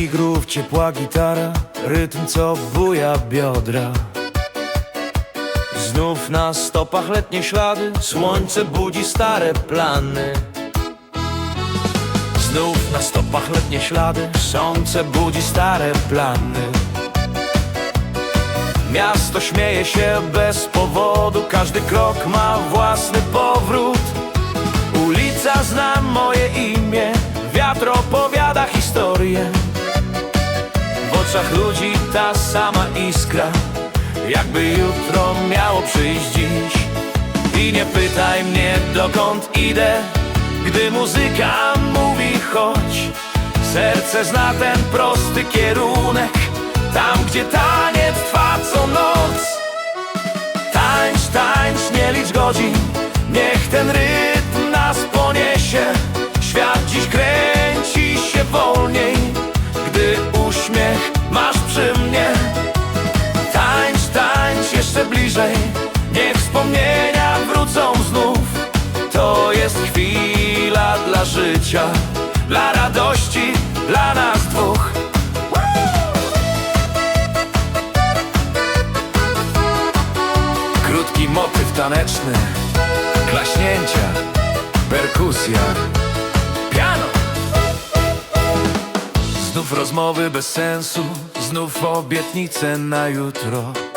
Lekki grów, ciepła gitara Rytm co buja biodra. Znów na stopach letnie ślady Słońce budzi stare plany. Znów na stopach letnie ślady Słońce budzi stare plany. Miasto śmieje się bez powodu Każdy krok ma własny powrót. Ulica zna oczach ludzi ta sama iskra. Jakby jutro miało przyjść dziś. I nie pytaj mnie dokąd idę. Gdy muzyka mówi chodź. Serce zna ten prosty kierunek. Tam gdzie taniec trwa co noc jeszcze bliżej. Niech wspomnienia wrócą znów. To jest chwila dla życia Dla radości, dla nas dwóch. Krótki motyw taneczny Klaśnięcia, perkusja Piano. Znów rozmowy bez sensu Znów obietnice na jutro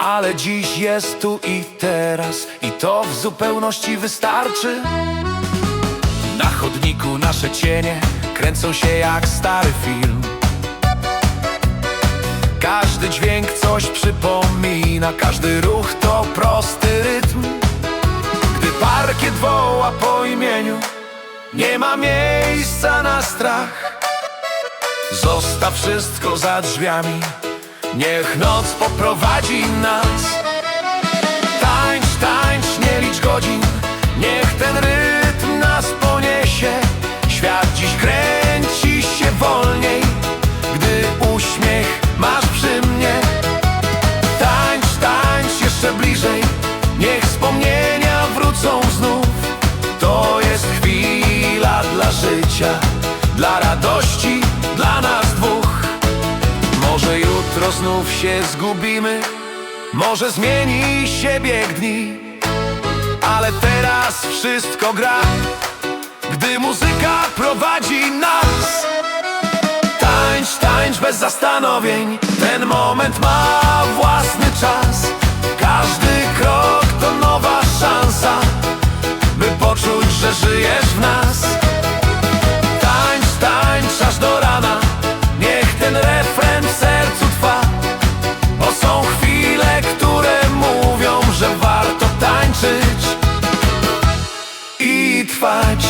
Ale dziś jest tu i teraz. I to w zupełności wystarczy. Na chodniku nasze cienie Kręcą się jak stary film. Każdy dźwięk coś przypomina, każdy ruch to prosty rytm. Gdy parkiet woła po imieniu, nie ma miejsca na strach. Zostaw wszystko za drzwiami, niech noc poprowadzi nas. Tańcz, tańcz, nie licz godzin, niech ten rytm nas poniesie. Świat dziś kręci się wolniej, gdy uśmiech masz przy mnie. Tańcz, tańcz jeszcze bliżej, niech wspomnienia wrócą znów. To jest chwila dla życia, dla radości, dla nas jutro znów się zgubimy. Może zmieni się bieg dni. Ale teraz wszystko gra Gdy muzyka prowadzi nas. Tańcz, tańcz bez zastanowień. Ten moment ma własny czas. Każdy krok to nowa szansa By poczuć, że żyje fight